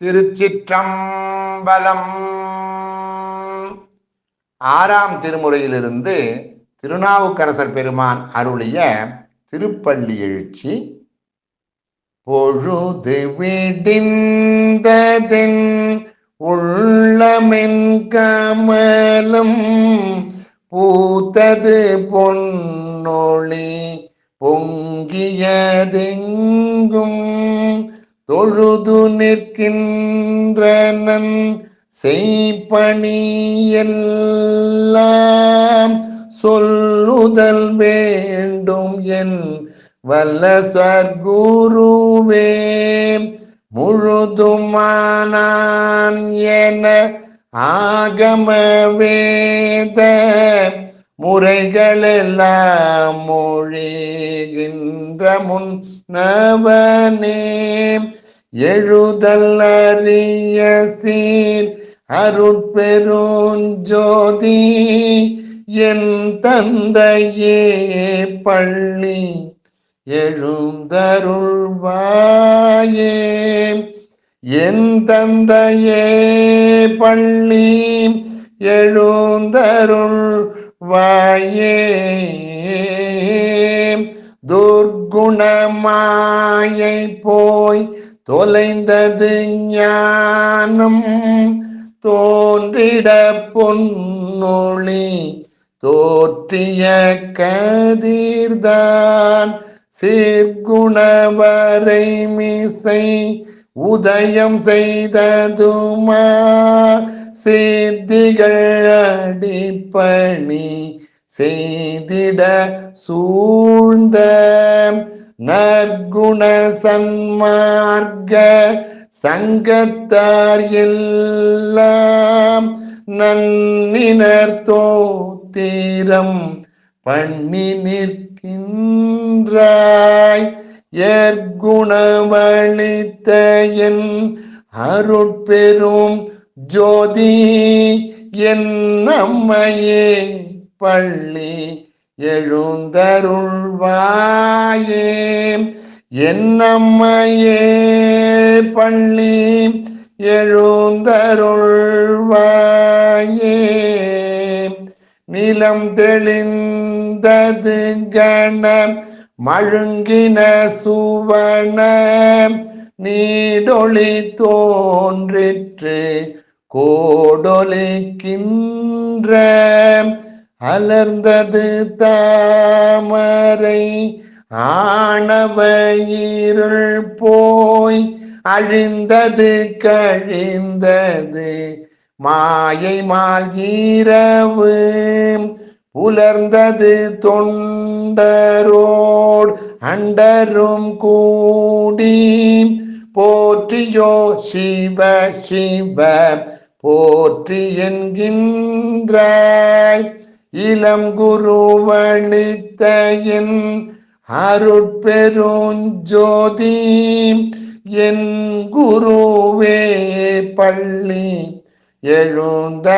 திருச்சிற்றம்பலம். ஆறாம் திருமுறையிலிருந்து திருநாவுக்கரசர் பெருமான் அருளிய திருப்பள்ளி எழுச்சி பொழுது விடிந்ததின் உள்ளமென் பூத்தது பொன்னொளி பொங்கியதெங்கும் தொழுது நிற்கின்றனன் செய்பணியெல்லாம் சொல்லுதல் வேண்டும் என் வல்ல சர்க்குருவே முழுதுமானான் என ஆகம வேத முறைகளெல்லாம் மொழிகின்ற முன் நவனே எழுதல் அறிய சீர் அருட்பெருஞ்சோதி என் தந்தையே பள்ளி எழுந்தருள்வாயே என் தந்தையே பள்ளி எழுந்தருள் வாயே துர்குணமாயை போய் தொலைந்தது ஞானம் தோன்றிட பொன்னொளி தோற்றிய கதிர்தான் சீர்குணவரை மிசை உதயம் செய்ததுமா சித்திகள் அடிப்பணி செய்திட சூழ்ந்த நற்குண சன்மார்க்க சங்கத்தார் எல்லாம் நன்னினர் தோத்திரம் பண்ணி நிற்கின்றாய். ஏற்குணமளித்த என் அருட்பெரும் ஜோதி என் அம்மையே பள்ளி எழுந்தருள்வாயே. என்னம்மையே பள்ளி எழுந்தருள்வாயே. நிலம் தெளிந்தது கண மழுங்கின சுவன நீடொளி தோன்றிற்று கோடொலிக்கின்ற. அலர்ந்தது தாமரை ஆணவ இருள் போய் அழிந்தது கழிந்தது. மாயை மால்கீரவு புலர்ந்தது தொண்டரோடு அண்டரும் கூடி போற்றியோ சிவ சிவ போற்றி என்கின்றாய். இளம் குருவழித்த என் அருட்பெருஞ்சோதி என் குருவே பள்ளி எழுந்தருளாயே.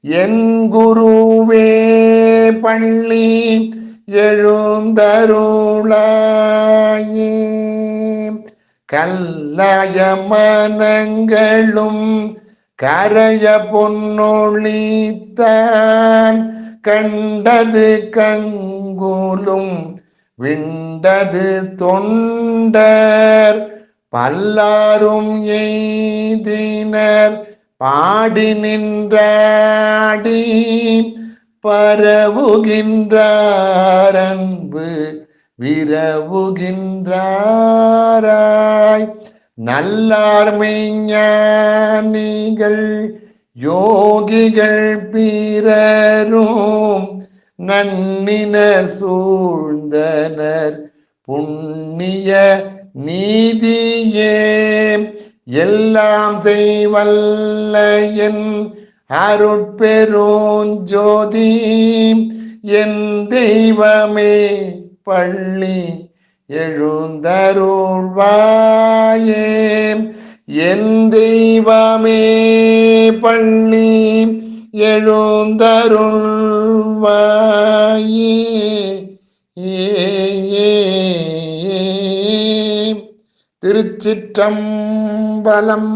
என் குருவே பள்ளி எழுந்தருளாயே. கல்லாய மனங்களும் கரைய பொன்னொழித்தான் கண்டது கங்குலும் விண்டது தொண்டர். பல்லாரும் எய்தினர் பாடி நின்றாடி பரவுகின்றார் அன்பு விரவுகின்றாராய். நல்லார் மெய்ஞானிகள் யோகிகள் பிறரும் நன்னினர் சூழ்ந்தனர். புண்ணிய நீதியே எல்லாம் செய்வல்ல என் அருட்பெருஞ்சோதி என் தெய்வமே பள்ளி எழுந்தருள்வாயே என் தெய்வமே பண்ணி எழுந்தருள்வாயே திருச்சிற்றம்பலம்